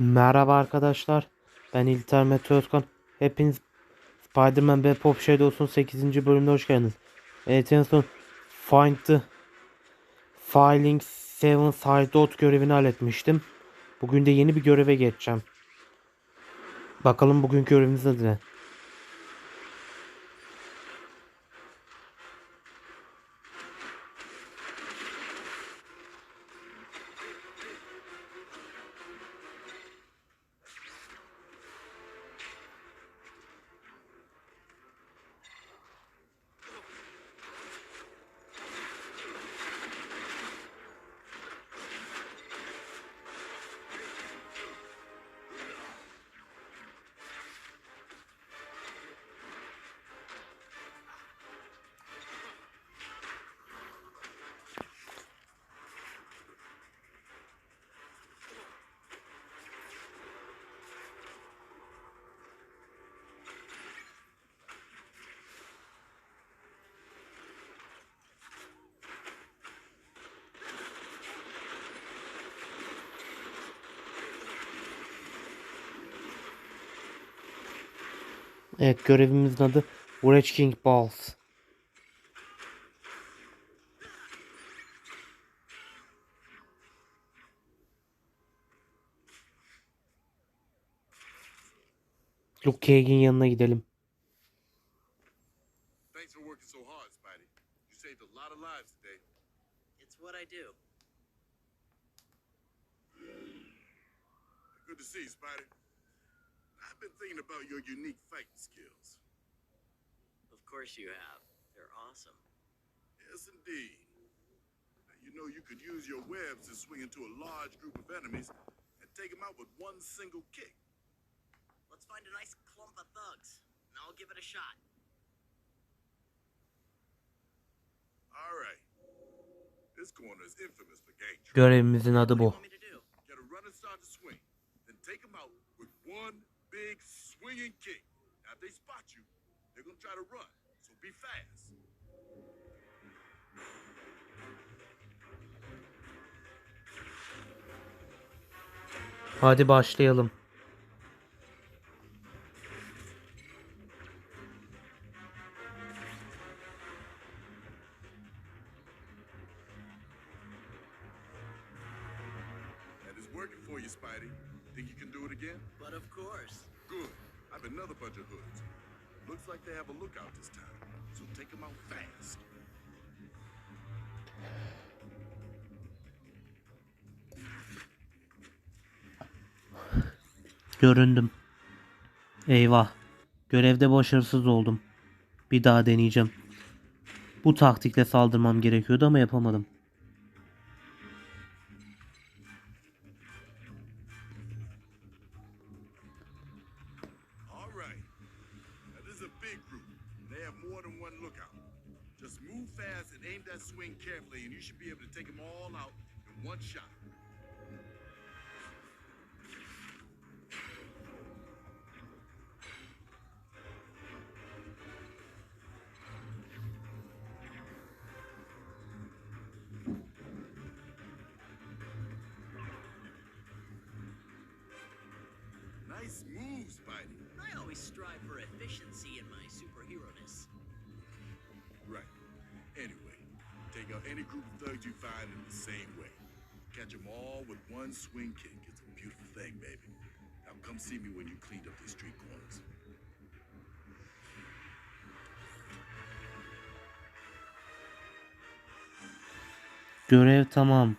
Merhaba arkadaşlar. Ben İlter Mete Özkan. Hepiniz Spider-Man ve Pop Shadows'un 8. bölümüne hoş geldiniz. Evet en son Find the Filing Seven Side Out görevini halletmiştim. Bugün de yeni bir göreve geçeceğim. Bakalım bugün görevimiz ne? Evet görevimizin adı Wretch King Balls. Luke Cage'in yanına gidelim. Thanks for working so hard, Spidey. You saved a lot of lives today. It's what I do. Good to see you, Spidey. I've been thinking about your unique fighting skills. Of course you have. They're awesome. Yes, indeed. Now, You know you could use your webs to swing into a large group of enemies and take them out with one single kick. Let's find a nice clump of thugs, and I'll give it a shot. All right. This corner is infamous for gang trafficking. Görevimizin adı What do bu. want me to do? Get a running start to swing, then take them out with one big swinging kick. Now, if they spot you, they're gonna try to run, so be fast. Hadi başlayalım. And it's working for you, Spidey. Think you can do it again? But of course. Good. I've another bunch of hoods. Looks like they have a lookout this time, so take them out fast. Göründüm. Eyvah. Görevde başarısız oldum. Bir daha deneyeceğim. Bu taktikle saldırmam gerekiyordu ama yapamadım. Fast and aim that swing carefully, and you should be able to take them all out in one shot. Nice move, Spidey. I always strive for efficiency in my superhero-ness. Right. Anyway, take out any group of thugs you find in the same way. Catch them all with one swing kick. It's a beautiful thing, baby. Now come see me when you cleaned up these street corners. Görev tamam.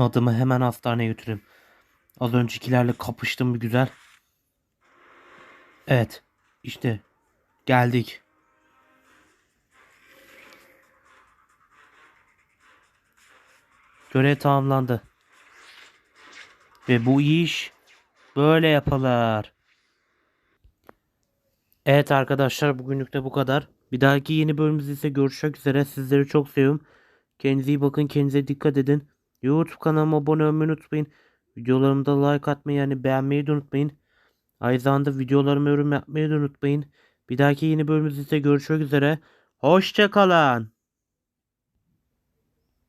Adımı hemen hastaneye götüreyim. Az öncekilerle kapıştım bir güzel. Evet. işte geldik. Görev tamamlandı. Ve bu iş böyle yapılır. Evet arkadaşlar bugünlük de bu kadar. Bir dahaki yeni bölümümüzde ise görüşmek üzere. Sizleri çok seviyorum. Kendinize iyi bakın. Kendinize dikkat edin. YouTube kanalıma abone olmayı unutmayın. Videolarımda like atmayı yani beğenmeyi de unutmayın. Aynı zamanda videolarıma yorum yapmayı da unutmayın. Bir dahaki yeni bölümümüzde görüşmek üzere. Hoşçakalın.